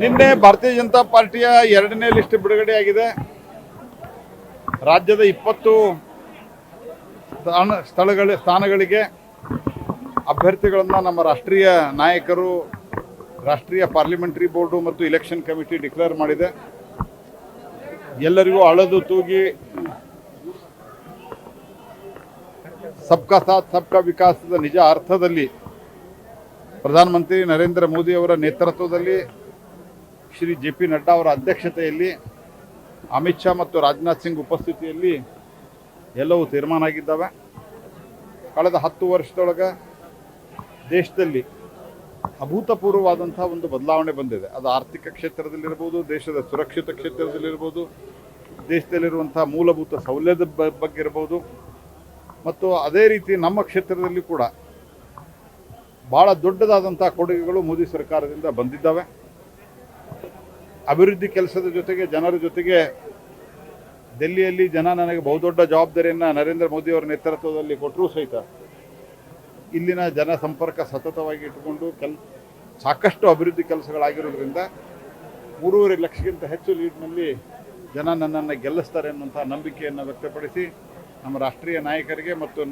ನಿನ್ನೆ ಭಾರತೀಯ ಜನತಾ ಪಾರ್ಟಿಯ ಎರಡನೇ ಲಿಸ್ಟ್ ಬಿಡುಗಡೆಯಾಗಿದೆ ರಾಜ್ಯದ ಇಪ್ಪತ್ತು ಸ್ಥಾನ ಸ್ಥಳಗಳ ಸ್ಥಾನಗಳಿಗೆ ಅಭ್ಯರ್ಥಿಗಳನ್ನು ನಮ್ಮ ರಾಷ್ಟ್ರೀಯ ನಾಯಕರು, ರಾಷ್ಟ್ರೀಯ ಪಾರ್ಲಿಮೆಂಟರಿ ಬೋರ್ಡು ಮತ್ತು ಇಲೆಕ್ಷನ್ ಕಮಿಟಿ ಡಿಕ್ಲೇರ್ ಮಾಡಿದೆ. ಎಲ್ಲರಿಗೂ ಅಳದು ತೂಗಿ ಸಬ್ಕಾ ಸಾಥ್, ಸಬ್ಕಾ ವಿಕಾಸದ ನಿಜ ಅರ್ಥದಲ್ಲಿ ಪ್ರಧಾನಮಂತ್ರಿ ನರೇಂದ್ರ ಮೋದಿ ಅವರ ನೇತೃತ್ವದಲ್ಲಿ ಶ್ರೀ ಜೆ ಪಿ ನಡ್ಡಾ ಅವರ ಅಧ್ಯಕ್ಷತೆಯಲ್ಲಿ ಅಮಿತ್ ಶಾ ಮತ್ತು ರಾಜನಾಥ್ ಸಿಂಗ್ ಉಪಸ್ಥಿತಿಯಲ್ಲಿ ಎಲ್ಲವೂ ತೀರ್ಮಾನ ಆಗಿದ್ದಾವೆ. ಕಳೆದ ಹತ್ತು ವರ್ಷದೊಳಗೆ ದೇಶದಲ್ಲಿ ಅಭೂತಪೂರ್ವವಾದಂಥ ಒಂದು ಬದಲಾವಣೆ ಬಂದಿದೆ. ಅದು ಆರ್ಥಿಕ ಕ್ಷೇತ್ರದಲ್ಲಿರ್ಬೋದು, ದೇಶದ ಸುರಕ್ಷಿತ ಕ್ಷೇತ್ರದಲ್ಲಿರ್ಬೋದು ದೇಶದಲ್ಲಿರುವಂಥ ಮೂಲಭೂತ ಸೌಲಭ್ಯದ ಬಗ್ಗೆ ಇರ್ಬೋದು ಮತ್ತು ಅದೇ ರೀತಿ ನಮ್ಮ ಕ್ಷೇತ್ರದಲ್ಲಿ ಕೂಡ ಭಾಳ ದೊಡ್ಡದಾದಂಥ ಕೊಡುಗೆಗಳು ಮೋದಿ ಸರ್ಕಾರದಿಂದ ಬಂದಿದ್ದಾವೆ. ಅಭಿವೃದ್ಧಿ ಕೆಲಸದ ಜೊತೆಗೆ ಜನರ ಜೊತೆಗೆ ದೆಲ್ಲಿಯಲ್ಲಿ ಜನ ನನಗೆ ಬಹುದೊಡ್ಡ ಜವಾಬ್ದಾರಿಯನ್ನು ನರೇಂದ್ರ ಮೋದಿ ಅವರ ನೇತೃತ್ವದಲ್ಲಿ ಕೊಟ್ಟರೂ ಸಹಿತ ಇಲ್ಲಿನ ಜನ ಸಂಪರ್ಕ ಸತತವಾಗಿ ಇಟ್ಟುಕೊಂಡು ಕೆಲ್, ಸಾಕಷ್ಟು ಅಭಿವೃದ್ಧಿ ಕೆಲಸಗಳಾಗಿರೋದ್ರಿಂದ ಮೂರುವರೆ ಲಕ್ಷಕ್ಕಿಂತ ಹೆಚ್ಚು ಲೀಡ್ನಲ್ಲಿ ಜನ ನನ್ನನ್ನು ಗೆಲ್ಲಿಸ್ತಾರೆ ಅನ್ನುವಂಥ ನಂಬಿಕೆಯನ್ನು ವ್ಯಕ್ತಪಡಿಸಿ ನಮ್ಮ ರಾಷ್ಟ್ರೀಯ ನಾಯಕರಿಗೆ ಮತ್ತು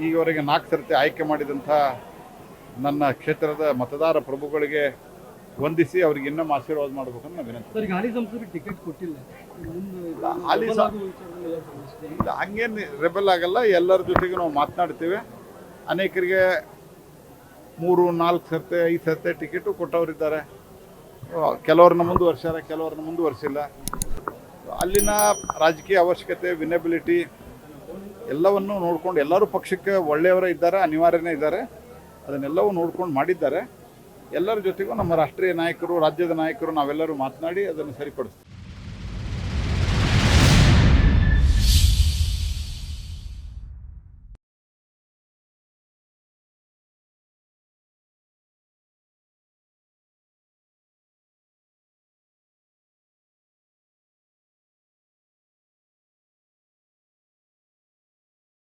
ಈವರೆಗೆ ನಾಲ್ಕು ಸರ್ತಿ ಆಯ್ಕೆ ಮಾಡಿದಂಥ ನನ್ನ ಕ್ಷೇತ್ರದ ಮತದಾರ ಪ್ರಭುಗಳಿಗೆ ವಂದಿಸಿ ಅವ್ರಿಗೆ ಇನ್ನೂ ಆಶೀರ್ವಾದ ಮಾಡ್ಬೇಕು ನಾನು ವಿನಂತಿ ಹಾಲಿ ಸಂಸದರಿಗೆ ಟಿಕೆಟ್ ಕೊಟ್ಟಿಲ್ಲ. ಹಾಲಿ ಹಂಗೇನು ರೆಬಲ್ ಆಗಲ್ಲ ಎಲ್ಲರ ಜೊತೆಗೆ ನಾವು ಮಾತನಾಡ್ತೀವಿ. ಅನೇಕರಿಗೆ ಮೂರು ನಾಲ್ಕು ಸರ್ತೆ ಐದು ಸರ್ತೆ ಟಿಕೆಟು ಕೊಟ್ಟವರಿದ್ದಾರೆ. ಕೆಲವ್ರನ್ನ ಮುಂದುವರ್ಸ್ಯಾರ ಕೆಲವ್ರನ್ನ ಮುಂದುವರ್ಸಿಲ್ಲ. ಅಲ್ಲಿನ ರಾಜಕೀಯ ಅವಶ್ಯಕತೆ ವಿನಬಿಲಿಟಿ ಎಲ್ಲವನ್ನು ನೋಡ್ಕೊಂಡು ಎಲ್ಲರೂ ಪಕ್ಷಕ್ಕೆ ಒಳ್ಳೆಯವರೇ ಇದ್ದಾರೆ ಅನಿವಾರ್ಯನೇ ಇದ್ದಾರೆ. ಅದನ್ನೆಲ್ಲವೂ ನೋಡ್ಕೊಂಡು ಮಾಡಿದ್ದಾರೆ. ಎಲ್ಲರ ಜೊತೆಗೂ ನಮ್ಮ ರಾಷ್ಟ್ರೀಯ ನಾಯಕರು ರಾಜ್ಯದ ನಾಯಕರು ನಾವೆಲ್ಲರೂ ಮಾತನಾಡಿ ಅದನ್ನು ಸರಿಪಡಿಸ್ತೀವಿ.